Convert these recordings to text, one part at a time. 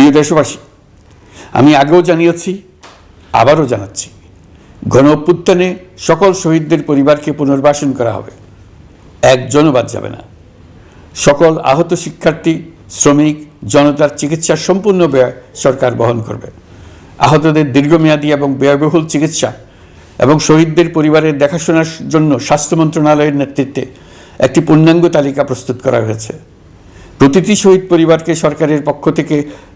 প্রিয় দেশবাসী, আমি আগেও জানিয়েছি, আবারও জানাচ্ছি, গণ অভ্যুত্থানে সকল শহীদদের পরিবারকে পুনর্বাসন করা হবে। একজনও বাদ যাবে না। সকল আহত শিক্ষার্থী, শ্রমিক, জনতার চিকিৎসার সম্পূর্ণ ব্যয় সরকার বহন করবে। আহতদের দীর্ঘমেয়াদী এবং ব্যয়বহুল চিকিৎসা এবং শহীদদের পরিবারের দেখাশোনার জন্য স্বাস্থ্য মন্ত্রণালয়ের নেতৃত্বে একটি পূর্ণাঙ্গ তালিকা প্রস্তুত করা হয়েছে। প্রতিটি শহীদ পরিবারকে সরকারের পক্ষ থেকে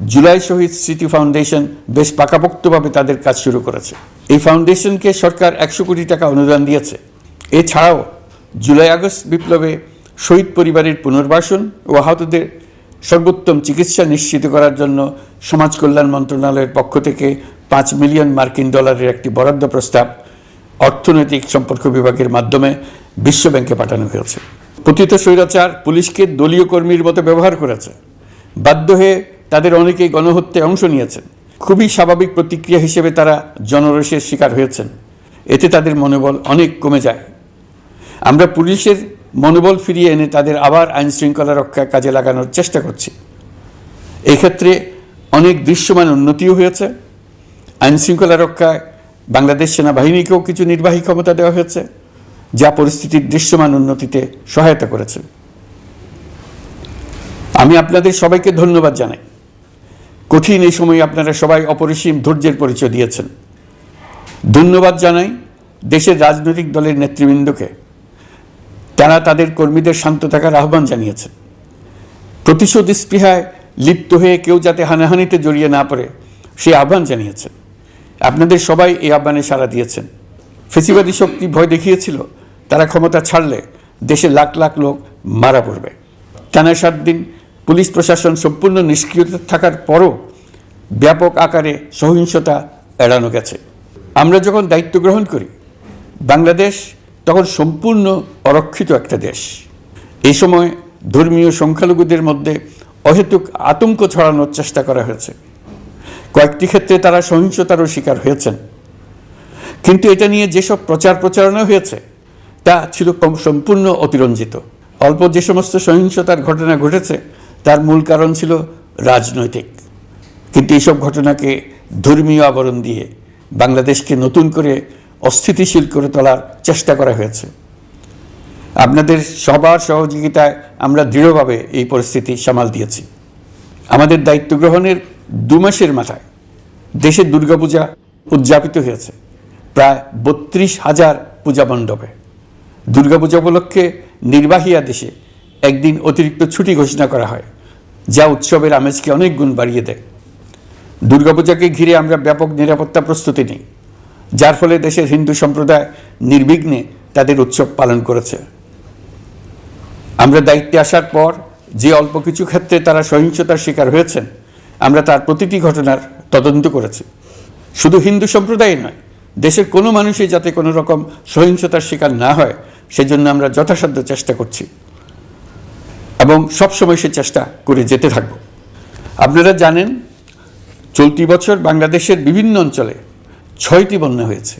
জুলাই শহীদ স্মৃতি ফাউন্ডেশন বেশ পাকাপোক্তভাবে তাদের কাজ শুরু করেছে। এই ফাউন্ডেশনকে সরকার একশো কোটি টাকা অনুদান দিয়েছে। এছাড়াও জুলাই আগস্ট বিপ্লবে শহীদ পরিবারের পুনর্বাসন ও আহতদের সর্বোত্তম চিকিৎসা নিশ্চিত করার জন্য সমাজ কল্যাণ মন্ত্রণালয়ের পক্ষ থেকে পাঁচ মিলিয়ন মার্কিন ডলারের একটি বরাদ্দ প্রস্তাব অর্থনৈতিক সম্পর্ক বিভাগের মাধ্যমে বিশ্ব ব্যাংকে পাঠানো হয়েছে। পতিত স্বৈরাচার পুলিশকে দলীয় কর্মীর মতো ব্যবহার করেছে। বাধ্য হয়ে তাদের অনেকেই গণহত্যায় অংশ নিয়েছেন। খুবই স্বাভাবিক প্রতিক্রিয়া হিসেবে তারা জনরোষের শিকার হয়েছেন। এতে তাদের মনোবল অনেক কমে যায়। আমরা পুলিশের মনোবল ফিরিয়ে এনে তাদের আবার আইন শৃঙ্খলা রক্ষায় কাজে লাগানোর চেষ্টা করছি। এই ক্ষেত্রে অনেক দৃশ্যমান উন্নতিও হয়েছে। আইন শৃঙ্খলা রক্ষায় বাংলাদেশ সেনাবাহিনীকেও কিছু নির্বাহী ক্ষমতা দেওয়া হয়েছে, যা পরিস্থিতির দৃশ্যমান উন্নতিতে সহায়তা করেছে। আমি আপনাদের সবাইকে ধন্যবাদ জানাই। কঠিন এই সময়ে আপনারা সবাই অপরিসীম ধৈর্যের পরিচয় দিয়েছেন। ধন্যবাদ জানাই দেশের রাজনৈতিক দলের নেতৃবৃন্দকে। তারা তাদের কর্মীদের শান্ত থাকার আহ্বান জানিয়েছেন। প্রতিশোধ স্পৃহায় লিপ্ত হয়ে কেউ যাতে হানাহানিতে জড়িয়ে না পড়ে, সে আহ্বান জানিয়েছেন। আপনাদের সবাই এই আহ্বানে সাড়া দিয়েছেন। ফেসিবাদী শক্তি ভয় দেখিয়েছিল, তারা ক্ষমতা ছাড়লে দেশে লাখ লাখ লোক মারা পড়বে। টানা সাত দিন পুলিশ প্রশাসন সম্পূর্ণ নিষ্ক্রিয় থাকার পরও ব্যাপক আকারে সহিংসতা এড়ানো গেছে। আমরা যখন দায়িত্ব গ্রহণ করি, বাংলাদেশ তখন সম্পূর্ণ অরক্ষিত একটা দেশ। এই সময় ধর্মীয় সংখ্যালঘুদের মধ্যে অহেতুক আতঙ্ক ছড়ানোর চেষ্টা করা হয়েছে। কয়েকটি ক্ষেত্রে তারা সহিংসতারও শিকার হয়েছেন। কিন্তু এটা নিয়ে যেসব প্রচার প্রচারণা হয়েছে, তা ছিল সম্পূর্ণ অতিরঞ্জিত। অল্প যে সমস্ত সহিংসতার ঘটনা ঘটেছে তার মূল কারণ ছিল রাজনৈতিক। কিন্তু এইসব ঘটনাকে ধর্মীয় আবরণ দিয়ে বাংলাদেশকে নতুন করে অস্থিতিশীল করে তোলার চেষ্টা করা হয়েছে। আপনাদের সবার সহযোগিতায় আমরা দৃঢ়ভাবে এই পরিস্থিতি সামাল দিয়েছি। আমাদের দায়িত্ব গ্রহণের দু মাসের মাথায় দেশে দুর্গাপূজা উদযাপিত হয়েছে, প্রায় বত্রিশ হাজার পূজা মণ্ডপে। দুর্গাপূজা উপলক্ষে নির্বাহী আদেশে একদিন অতিরিক্ত ছুটি ঘোষণা করা হয়। যা উৎসবের আমেজকে অনেক গুণ বাড়িয়ে দেয়। দুর্গাপূজাকে ঘিরে আমরা ব্যাপক নিরাপত্তা প্রস্তুতি নিই, যার ফলে দেশের হিন্দু সম্প্রদায় নির্বিঘ্নে তাদের উৎসব পালন করেছে। আমরা দায়িত্বে আসার পর যে অল্প কিছু ক্ষেত্রে তারা সহিংসতার শিকার হয়েছেন, আমরা তার প্রতিটি ঘটনার তদন্ত করেছি। শুধু হিন্দু সম্প্রদায় নয়, দেশের কোনো মানুষই যাতে কোনো রকম সহিংসতার শিকার না হয়, সেজন্য আমরা যথাসাধ্য চেষ্টা করছি। এবং সবসময় সে চেষ্টা করে যেতে থাকব। আপনারা জানেন, চলতি বছর বাংলাদেশের বিভিন্ন অঞ্চলে ছয়টি বন্যা হয়েছে।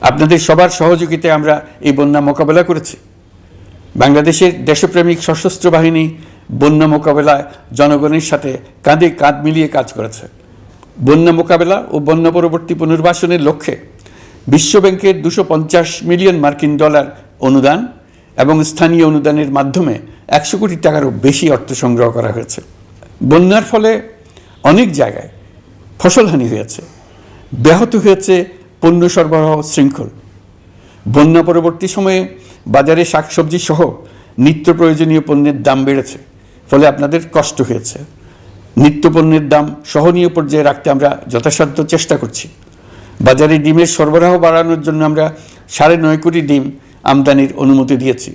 আপনাদের সবার সহযোগিতায় আমরা এই বন্যা মোকাবেলা করেছি। বাংলাদেশের দেশপ্রেমিক সশস্ত্র বাহিনী বন্যা মোকাবেলায় জনগণের সাথে কাঁধে কাঁধ মিলিয়ে কাজ করেছে। বন্যা মোকাবেলা ও বন্যা পরবর্তী পুনর্বাসনের লক্ষ্যে বিশ্বব্যাংকের দুশো মিলিয়ন মার্কিন ডলার অনুদান এবং স্থানীয় অনুদানের মাধ্যমে একশো কোটি টাকারও বেশি অর্থ সংগ্রহ করা হয়েছে। বন্যার ফলে অনেক জায়গায় ফসলহানি হয়েছে। ব্যাহত হয়েছে পণ্য সরবরাহ শৃঙ্খল। বন্যা পরবর্তী সময়ে বাজারে শাকসবজি সহ নিত্য প্রয়োজনীয় পণ্যের দাম বেড়েছে, ফলে আপনাদের কষ্ট হয়েছে। নিত্য পণ্যের দাম সহনীয় পর্যায়ে রাখতে আমরা যথাসাধ্য চেষ্টা করছি। বাজারে ডিমের সরবরাহ বাড়ানোর জন্য আমরা সাড়ে নয় কোটি ডিম আমদানির অনুমতি দিয়েছি।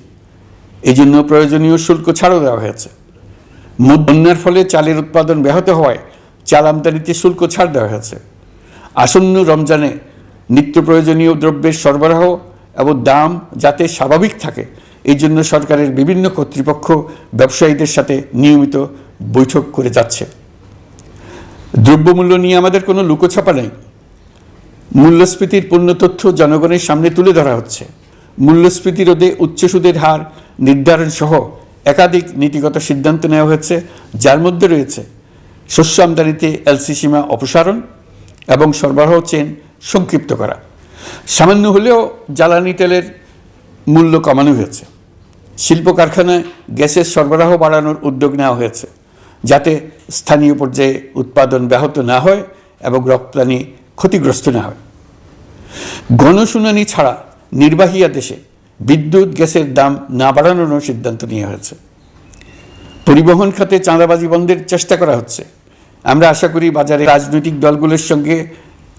এই জন্য প্রয়োজনীয় শুল্ক ছাড়ও দেওয়া হয়েছে। বন্যার ফলে চালের উৎপাদন ব্যাহত হওয়ায় চাল আমদানিতে শুল্ক ছাড় দেওয়া হয়েছে। আসন্ন রমজানে নিত্য প্রয়োজনীয় দ্রব্যের সরবরাহ এবং দাম যাতে স্বাভাবিক থাকে এই জন্য সরকারের বিভিন্ন কর্তৃপক্ষ ব্যবসায়ীদের সাথে নিয়মিত বৈঠক করে যাচ্ছে। দ্রব্যমূল্য নিয়ে আমাদের কোনো লুকোছাপা নেই। মূল্যস্ফীতির পূর্ণ তথ্য জনগণের সামনে তুলে ধরা হচ্ছে। মূল্যস্ফীতি রোধে উচ্চ সুদের হার নির্ধারণ সহ একাধিক নীতিগত সিদ্ধান্ত নেওয়া হয়েছে, যার মধ্যে রয়েছে শস্য আমদানিতে এলসি সীমা অপসারণ এবং সরবরাহ চেন সংক্ষিপ্ত করা। সামান্য হলেও জ্বালানি তেলের মূল্য কমানো হয়েছে। শিল্প কারখানায় গ্যাসের সরবরাহ বাড়ানোর উদ্যোগ নেওয়া হয়েছে, যাতে স্থানীয় পর্যায়ে উৎপাদন ব্যাহত না হয় এবং রপ্তানি ক্ষতিগ্রস্ত না হয়। গণশুনানি ছাড়া নির্বাহী আদেশে বিদ্যুৎ, গ্যাসের দাম না বাড়ানোরও সিদ্ধান্ত নেওয়া হয়েছে। পরিবহন খাতে চাঁদাবাজি বন্ধের চেষ্টা করা হচ্ছে। আমরা আশা করি বাজারে রাজনৈতিক দলগুলোর সঙ্গে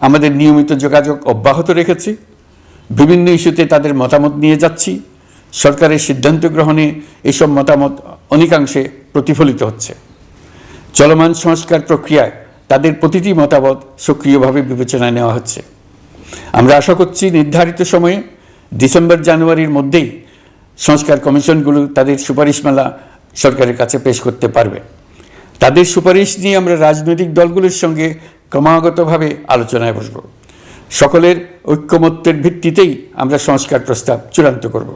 আমাদের নিয়মিত যোগাযোগ অব্যাহত রেখেছি। বিভিন্ন ইস্যুতে তাদের মতামত নিয়ে যাচ্ছি। সরকারের সিদ্ধান্ত গ্রহণে এসব মতামত অনেকাংশে প্রতিফলিত হচ্ছে। চলমান সংস্কার প্রক্রিয়ায় তাদের প্রতিটি মতামত সক্রিয়ভাবে বিবেচনায় নেওয়া হচ্ছে। আমরা আশা করছি নির্ধারিত সময়ে ডিসেম্বর, জানুয়ারির মধ্যেই সংস্কার কমিশনগুলো তাদের সুপারিশমালা সরকারের কাছে পেশ করতে পারবে। তাদের সুপারিশ নিয়ে আমরা রাজনৈতিক দলগুলোর সঙ্গে ক্রমাগতভাবে আলোচনায় বসব। সকলের ঐক্যমত্যের ভিত্তিতেই আমরা সংস্কার প্রস্তাব চূড়ান্ত করব।